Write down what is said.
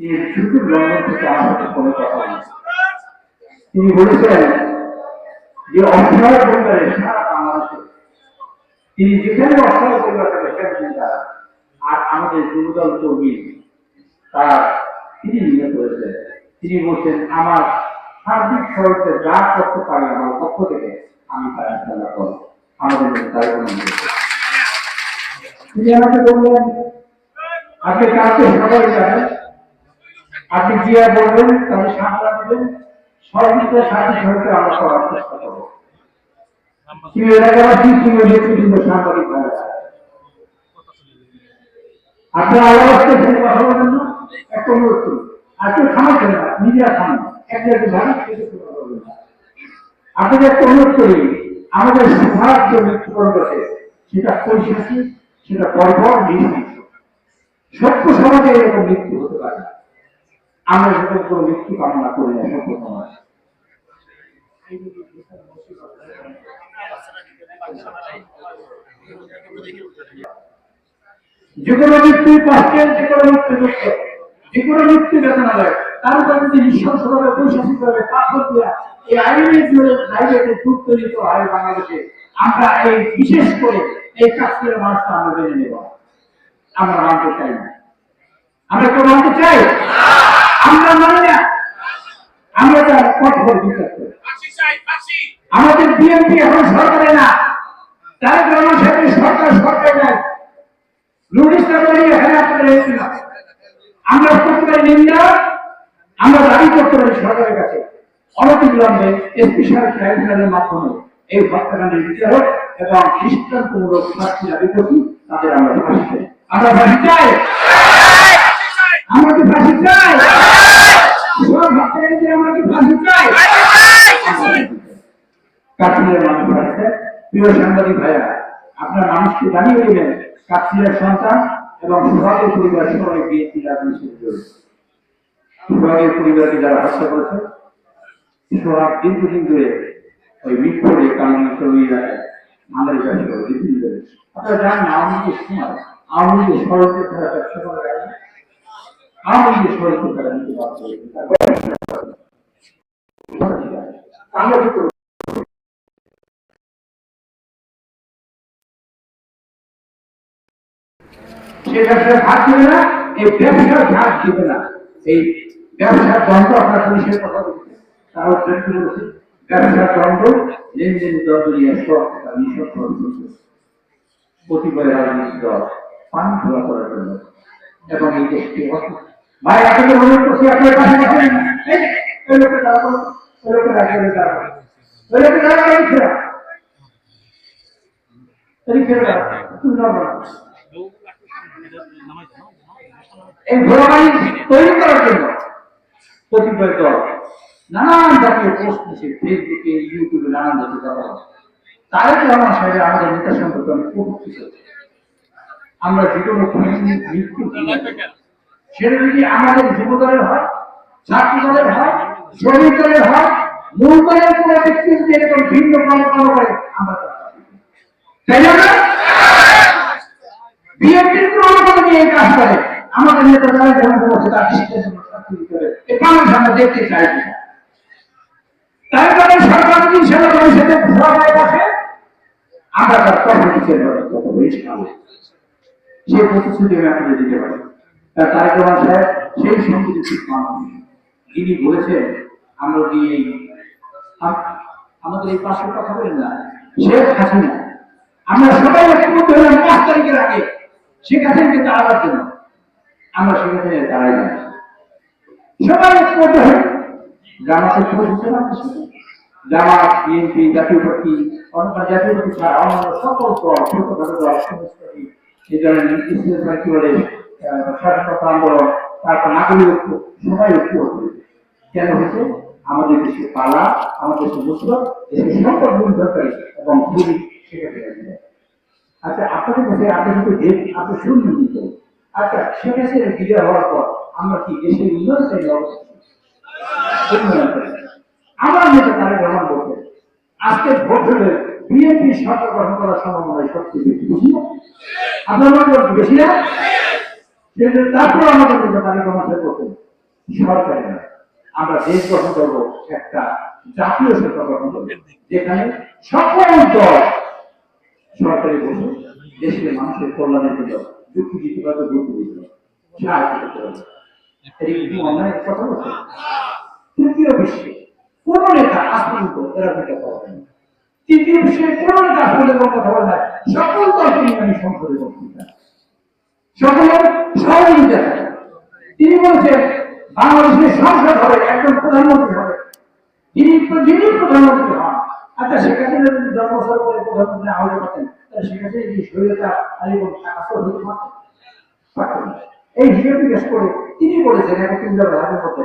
এই ছুটির লন্ডন থেকে সাথে ফোনে কথা বলেছেন। তিনি বলেছেন যে অসহায় পরিবারে সারা বাংলাদেশে তিনি যেখানে অসহায় পরিবার থাকে সেখানে তারা আর আমাদের যুবদল কর্মী, তার তিনি নিয়ে করেছেন তিনি বলছেন, আমার সার্বিক সহায়তা যা করতে পারি আমার পক্ষ থেকে আমি তার ইনশাল্লাহ করব। আমাদের তার তিনি আমাকে বললেন আপনি কাউকে সবাই যাবেন? বলবেন সাঁতরা দেবেন সহিত আমরা চেষ্টা করব। আমাদের যে মৃত্যুবরণ সেটা পরিশেষী, সেটা পরপর সত্য সমাজে এরকম মৃত্যু হতে পারে না। আমরা সেরকম কোনো মৃত্যু কামনা করি না সত্য সমাজ যে কোনো মৃত্যু কষ্টের যে কোনো মৃত্যু দুঃখ যে কোনো মৃত্যু বেদনা দেয় তার উপর যদি নৃশংসভাবে প্রশাসিতভাবে পাথর দেওয়া এই আইনের জন্য লাইব্রেরিতে দুধ হয় বাংলাদেশে। আমরা এই বিশেষ করে এই কাশ্মীরের মানুষটা আমরা মেনে নেব। আমরা মানতে চাই না। আমরা কেউ মানতে চাই? আমরা মানি না। আমরা তার কঠোর বিচার করি? আমাদের বিএনপি এখন সরকারে না। তার গ্রামের সাথে সরকার সরকার নাই। নোটিশটা বলি এখানে আপনারা এসেছিল আমরা করতে পারি নিন্দা আমরা দাবি করতে পারি সরকারের কাছে। অনতিবিলম্বে ট্রাইব্যুনালের মাধ্যমে এই হত্যাকাণ্ডের বিচার হোক এবং দৃষ্টান্তমূলক শাস্তি দাবি করি তাদের আমরা আমরা চাই ফাঁসি চাই আমরা কি ফাঁসি চাই সব হত্যাকারীদের আমরা কি ফাঁসি চাই কাশ্মীরের মানুষ আছে প্রিয় সাংবাদিক ভাইয়া, আপনার মানুষকে জানিয়ে দেবেন, কাশ্মীরের সন্তান এবং সোহাগের পরিবার সবাই বিএনপি রাজনীতির জড়িত সোহাগের পরিবারকে যারা হত্যা করেছে সোহাগ দীর্ঘদিন ধরে ওই মিটপুরে কারণ ওই আমাদের কাছে দীর্ঘদিন ধরে আপনারা জানেন আওয়ামী লীগের সময়, আওয়ামী লীগের ষড়যন্ত্র করা ব্যবসা করা যায় না। আওয়ামী লীগের ষড়যন্ত্র করা নিতে পারছে আমরা সে ব্যবসার ভাগ দিবে না, এই ব্যবসার ভাগ দিবে না। এই ব্যবসার দ্বন্দ্ব আপনার পুলিশের কথা বলছে। তার উদ্দেশ্য বলছে, ব্যবসার দ্বন্দ্ব লেনদেন দ্বন্দ্ব নিয়ে সব করছে প্রতিবারে। এই ঘোরাবাড়ি তৈরি করার জন্য কতিপয় দল নানান জাতীয় পোস্ট দিচ্ছে ফেসবুকে ইউটিউবে নানান জাতীয় কথা তারেক রহমান সাহেব আমাদের নেতা সম্পর্কে আমি উপকৃত আমরা কোনো সেটা যদি আমাদের যুব দলের হয়, ছাত্র দলের হয়, শ্রমিক দলের হয়, মূল দলের কোনো ব্যক্তি যদি এরকম ভিন্ন কর্মকাণ্ড করে আমরা তার। তাই না নেতা যারা গ্রহণ করেছে তার এই বাংলাদেশ আমরা দেখতে চাই। তাই কারণে সরকার যদি সেটা ভবিষ্যতে সবাই বসে, আমরা তার কর্ম বিচার ব্যবস্থা করব, ইনশাআল্লাহ। সে প্রতিশ্রুতি আমি আপনাদের দিতে পারি। তার তারেক রহমান সাহেব, সেই সংবিধান মানুষ যিনি বলেছেন, আমরা এই আমাদের এই পাশের কথা বলেন না। শেখ হাসিনা। আমরা সবাই ঐক্যবদ্ধ হলাম পাঁচ তারিখের আগে। শেখ হাসিনাকে তাড়াবার জন্য। আমরা সেখানে দাঁড়াই না। সবাই ঐক্যবদ্ধ হই জামাতের সাথে। জামাত, বিএনপি, জাতীয় পার্টি অন্য জাতীয় পার্টি ছাড়া অন্যান্য সকল দল, ছোটখাটো দল, সমস্ত এই ধরনের ইসলাম পার্টি বলে স্বাধীনতা আন্দোলন, তারপর নাগরিক ঐক্য, সবাই ঐক্য হচ্ছে কেন হয়েছে? আমাদের দেশে পালা, আমাদের দেশে মুসলমান, দেশের সম্পদ দরকারি এবং খুবই সেটা আচ্ছা আপনাদের কাছে আপনি কিন্তু আপনি শুনলেন কিন্তু। আচ্ছা সে বিজয় হওয়ার পর আমরা কি দেশের উন্নয়ন চাই না অবশ্যই? উন্নয়ন চাই। আমার নেতা তারেক রহমান বলছেন আজকে ভোট হলে বিএনপি সরকার গঠন করার সম্ভাবনা সবচেয়ে বেশি না? আপনার মনে বেশি না তারপর আমাদের মধ্যে তালিকা মাসে করতে সরকারি আমরা দেশ গঠন করব একটা জাতীয় সরকার গঠন করব, যেখানে সকল দল সরকারি বসে দেশের মানুষের কল্যাণের জন্য যুক্তি দিতে পারবে যুক্তি দিতে তৃতীয় কোন। সকল সকলের তিনি বলছেন বাংলাদেশের সংসদ হবে একজন প্রধানমন্ত্রী হবে যিনি যিনি প্রধানমন্ত্রী হন আচ্ছা জন্মসর করে প্রধানমন্ত্রী না হলে পারতেন? তাহলে শেখ হাসিনা কি শরীরতা আসর হতে এই হিসেবে জিজ্ঞেস করে তিনি বলেছেন একত্রিশ হাতের মধ্যে